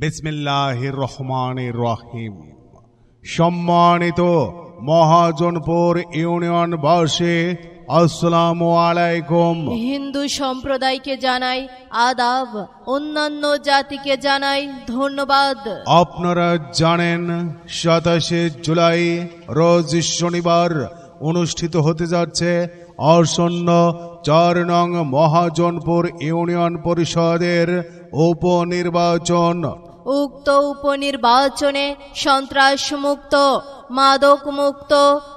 বিসমিল্লাহ রহমান রহিম। সম্মানিত মহাজনপুর ইউনিয়ন বাসী আসসালামু আলাইকুম। হিন্দু সম্প্রদায়কে জানাই আদাব অন্যান্য জাতিকে জানাই ধন্যবাদ। আপনারা জানেন সাতাশে জুলাই রোজ শনিবার অনুষ্ঠিত হতে যাচ্ছে আসন্ন চার নং মহাজনপুর ইউনিয়ন পরিষদের উপনির্বাচন। উক্ত উপনির্বাচনে সন্ত্রাসমুক্ত মাদক মুক্ত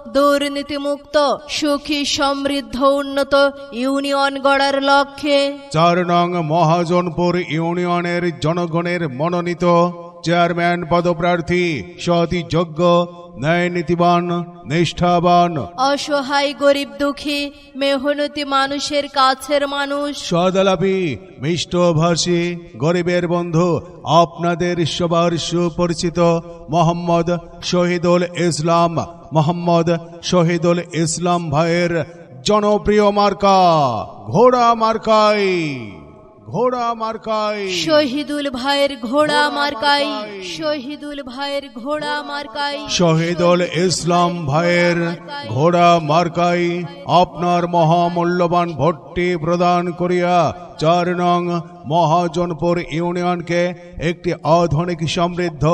দুর্নীতিমুক্ত সুখী সমৃদ্ধ উন্নত ইউনিয়ন গড়ার লক্ষ্যে। চার নং মহাজনপুর ইউনিয়নের জনগণের মনোনীত চেয়ারম্যান পদপ্রার্থী সতী যোগ্য ন্যায় নীতিবান নিষ্ঠাবান। অসহায় গরিব দুঃখী মেহনতি মানুষের কাছের মানুষ। সদালাপি মিষ্টভাষী গরিবের বন্ধু আপনাদের সবার সুপরিচিত মোহাম্মদ শহীদুল ইসলাম মোহাম্মদ শহীদুল ইসলাম ভাইয়ের জনপ্রিয় মার্কা ঘোড়া মার্কাই। ঘোড়া মার্কাই শহীদুল ভাইয়ের ঘোড়া মার্কাই শহীদুল ভাইয়ের ঘোড়া মার্কাই শহীদুল ইসলাম ভাইয়ের ঘোড়া মার্কাই আপনার মহামূল্যবান ভোটটি প্রদান করিয়া চার নং মহাজনপুর ইউনিয়নকে একটি আধুনিক সমৃদ্ধ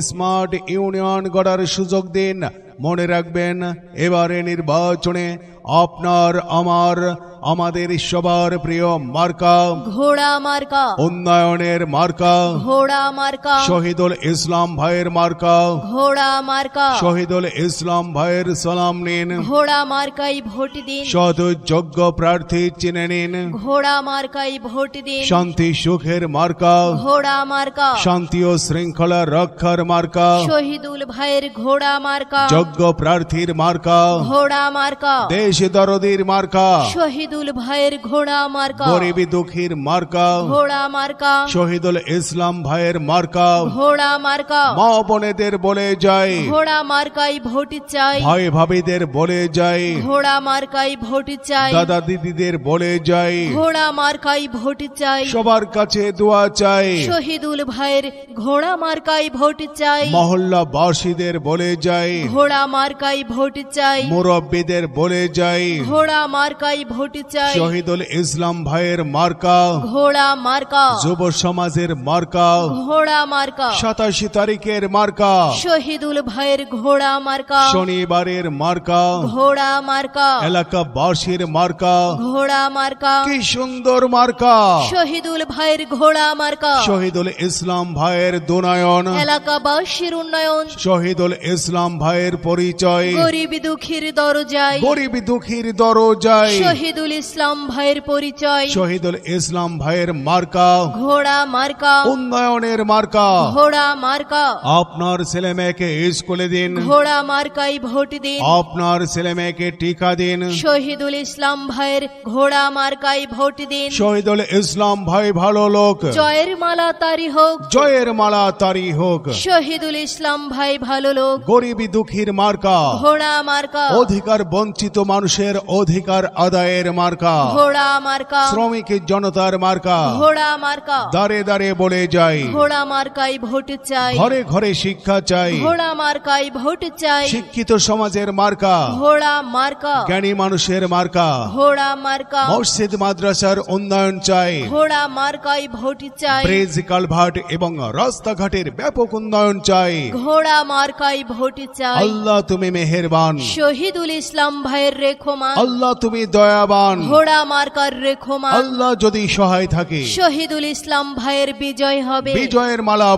স্মার্ট ইউনিয়ন গড়ার সুযোগ দিন। মনে রাখবেন এবারে নির্বাচনে আপনার আমার আমাদের সবার প্রিয় মার্কা। ঘোড়া মার্কা। উন্নয়নের মার্কা। ঘোড়া মার্কা। শহীদুল ইসলাম ভাইয়ের মার্কা। ঘোড়া মার্কা। শহীদুল ইসলাম ভাইয়ের সালাম নিন। ঘোড়া মার্কাই ভোট দিন। সৎ যোগ্য প্রার্থী চিনে নিন। ঘোড়া মার্কাই ভোট দিন। শান্তি সুখের মার্কা। ঘোড়া মার্কা। শান্তি ও শৃঙ্খলা রক্ষার মার্কা। শহীদুল ভাইয়ের ঘোড়া মার্কা। যোগ্য প্রার্থীর মার্কা। ঘোড়া মার্কা। দেশ দরদির মার্কা। শহীদুল ভাইয়ের ঘোড়া মার্কা। গরিবী দুঃখীর মার্কা। ঘোড়া মার্কা। শহীদুল ইসলাম ভাইয়ের মার্কা। ঘোড়া মার্কা। মা বোনেদের বলে যায় ঘোড়া মার্কাই ভোট চাই। ভাই ভাবিদের বলে যায় ঘোড়া মার্কাই ভোট চাই। দাদা দিদিদের বলে যায় ঘোড়া মার্কাই ভোট চাই। সবার কাছে দোয়া চাই। শহীদুল ভাইয়ের ঘোড়া মার্কাই ভোট চাই। মহল্লা বাসীদের বলে যাই। ঘোড়া মার্কাই ভোট চাই। মুরব্বীদের বলে যাই ঘোড়া মার্কাই ভোট চাই। শহীদুল ইসলাম ভাইয়ের মার্কা। ঘোড়া মার্কা। যুব সমাজের মার্কা। ঘোড়া মার্কা। সাতাশি তারিখের মার্কা। শহীদুল ভাইয়ের ঘোড়া মার্কা। শনিবারের মার্কা। ঘোড়া মার্কা। এলাকাবাসীর মার্কা। ঘোড়া মার্কা। কি সুন্দর মার্কা। শহীদুল ভাইয়ের ঘোড়া মার্কা। শহীদুল ইসলাম ভাইয়ের দুনয়ন। এলাকাবাসীর উন্নয়ন। শহীদুল ইসলাম ভাইয়ের পরিচয়। গরিব দুঃখীর দরজায়। গরিব দুঃখীর দরজায়। শহীদুল ইসলাম ভাইয়ের পরিচয়। শহীদুল ইসলাম ভাইয়ের মার্কা। ঘোড়া মার্কা। উন্নয়নের মার্কা। ঘোড়া মার্কা। আপনার ছেলে মেয়েকে স্কুলে দিন। ঘোড়া মার্কাই ভোট দিন। আপনার ছেলে মেয়েকে টিকা দিন। শহীদুল ইসলাম ভাইয়ের ঘোড়া মার্কাই ভোট দিন। শহীদুল ইসলাম ভাই ভালো লোক। জয়ের মালা তারি হোক। জয়ের মালা তারি হোক। শহীদুল ইসলাম ভাই ভালো লোক। গরিবী দুঃখীর মার্কা। ঘোড়া মার্কা। অধিকার বঞ্চিত মানুষের অধিকার আদায়ের মার্কা। ঘোড়া মার্কা। শ্রমিক জনতার মার্কা। ঘোড়া মার্কা। দাঁড়ে দাঁড়ে বলে যাই। ঘোড়া মার্কাই ভোট চাই। ঘরে ঘরে শিক্ষা চাই। ঘোড়া মার্কাই ভোট চাই। শিক্ষিত সমাজের মার্কা। ঘোড়া মার্কা। জ্ঞানী মানুষের মার্কা। ঘোড়া মার্কা। মসজিদ মাদ্রাসার উন্নয়ন চাই। ঘোড়া মার্কাই ভোট চাই। ব্রিজ কালভার্ট এবং রাস্তাঘাটের ব্যাপক উন্নয়ন চাই। ঘোড়া মার্কাই ভোট চাই। আল্লাহ তুমি মেহেরবান। শহীদুল ইসলাম ভাইয়ের রেখমান আল্লাহ তুমি দয়াবান। ঘোড়া মার্কার রেখমান আল্লাহ যদি সহায় থাকে শহীদুল ইসলাম ভাইয়ের বিজয় হবে। বিজয়ের মালা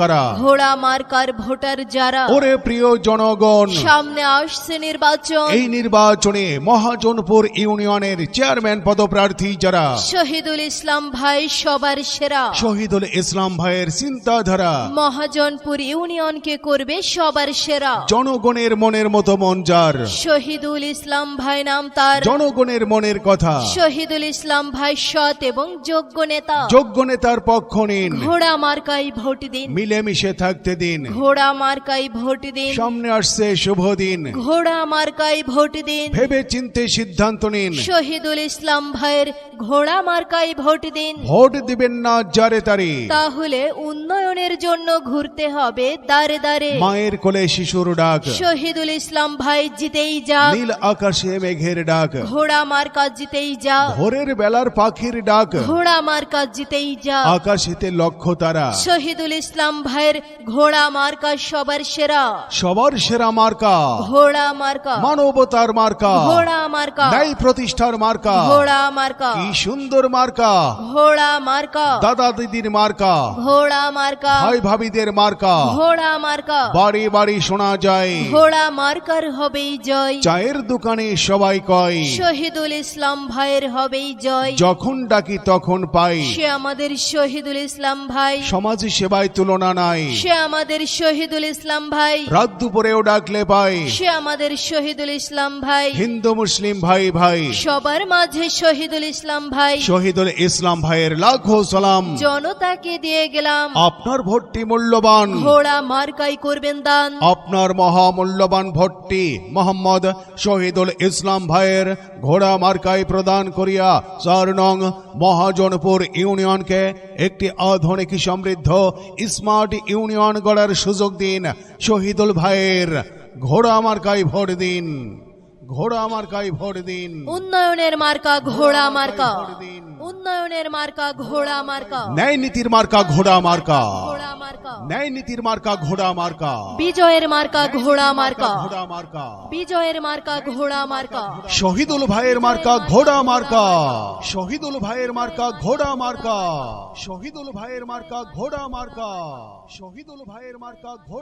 কারা? ঘোড়া মার্কার ভোটার যারা ওরে প্রিয় জনগণ সামনে আসছে নির্বাচন। এই নির্বাচনে মহাজনপুর ইউনিয়নের চেয়ারম্যান পদপ্রার্থী যারা শহীদুল ইসলাম ভাই সবার সেরা। শহীদুল ইসলাম ভাইয়ের চিন্তাধারা মহাজনপুর ইউনিয়নকে করবে সবার সেরা। জনগণের মনের মতো মন যার। শহীদুল ইসলাম ভাই নাম তার। জনগণের মনের কথা। শহীদুল ইসলাম ভাই সৎ এবং যোগ্য নেতা। যোগ্য নেতার পক্ষ নিন। ঘোড়া মার্কাই ভোট দিন। মিলেমিশে থাকতে দিন। ঘোড়া মার্কাই ভোট দিন। সামনে আসছে শুভ দিন। ঘোড়া মার্কাই ভোট দিন। ভেবে চিনতে সিদ্ধান্ত নিন। শহীদুল ইসলাম ভাইয়ের ঘোড়া মার্কাই ভোট দিন। ভোট দিবেন না যারে তারে। তাহলে উন্নয়নের জন্য ঘুরতে হবে দাঁড়ে দাঁড়ে মায়ের কোলে শিশুর ডাক। শহীদুল ইসলাম ভাই জিতেই যা নীল আকাশে মেঘের ডাক। ঘোড়া মার্কা জিতেই যা ভোরের বেলার পাখির ডাক। ঘোড়া মার্কা জিতেই যা আকাশেতে লক্ষ তারা। শহীদুল ইসলাম ভাইয়ের ঘোড়া মার্কা সবার সেরা। সবার সেরা মার্কা। ঘোড়া মার্কা। মানবতার মার্কা। ঘোড়া মার্কা। ন্যায় প্রতিষ্ঠার মার্কা। ঘোড়া মার্কা। কি সুন্দর মার্কা। ঘোড়া মার্কা। দাদা দিদির মার্কা। ঘোড়া মার্কা। ভাই ভাবিদের মার্কা ঘোড়া মার্কা বাড়ি বাড়ি শোনা যায় ঘোড়া মার্কার হবেই জয় চায়ের দোকানে সবাই কয় শহীদুল ইসলাম ভাইয়ের হবেই জয় যখন ডাকি তখন পাই সে আমাদের শহীদুল ইসলাম ভাই সমাজ সেবায় তুলনা নাই সে আমাদের শহীদুল ইসলাম ভাই রাত দুপুরেও ডাকলে পাই সে আমাদের শহীদুল ইসলাম ভাই হিন্দু মুসলিম ভাই ভাই সবার মাঝে শহীদুল ইসলাম ভাই শহীদুল ইসলাম ভাইয়ের লাখো সালাম জনতাকে দিয়ে গেলাম আপনার ভোটটি মূল্যবান। ঘোড়া মার্কাই করবেন দান। আপনার মহামূল্যবান ভোটটি মোহাম্মদ শহীদুল ইসলাম ভাইয়ের ঘোড়া মার্কায় প্রদান করিয়া চার নং মহাজনপুর ইউনিয়নকে একটি আধুনিক সমৃদ্ধ স্মার্ট ইউনিয়ন গড়ার সুযোগ দিন শহীদুল ভাইয়ের ঘোড়া মার্কায় ভোট দিন। ঘোড়া মার্কায় ভোট দিন। উন্নয়নের মার্কা ঘোড়া মার্কা। উন্নয়নের মার্কা ঘোড়া মার্কা। ন্যায় নীতির মার্কা ঘোড়া মার্কা। ঘোড়া মার্কা। ন্যায় নীতির মার্কা ঘোড়া মার্কা। বিজয়ের মার্কা ঘোড়া মার্কা ঘোড়া মার্কা। বিজয়ের মার্কা ঘোড়া মার্কা। শহীদুল ভাইয়ের মার্কা ঘোড়া মার্কা। শহীদুল ভাইয়ের মার্কা ঘোড়া মার্কা। শহীদুল ভাইয়ের মার্কা ঘোড়া মার্কা। শহীদুল ভাইয়ের মার্কা ঘোড়া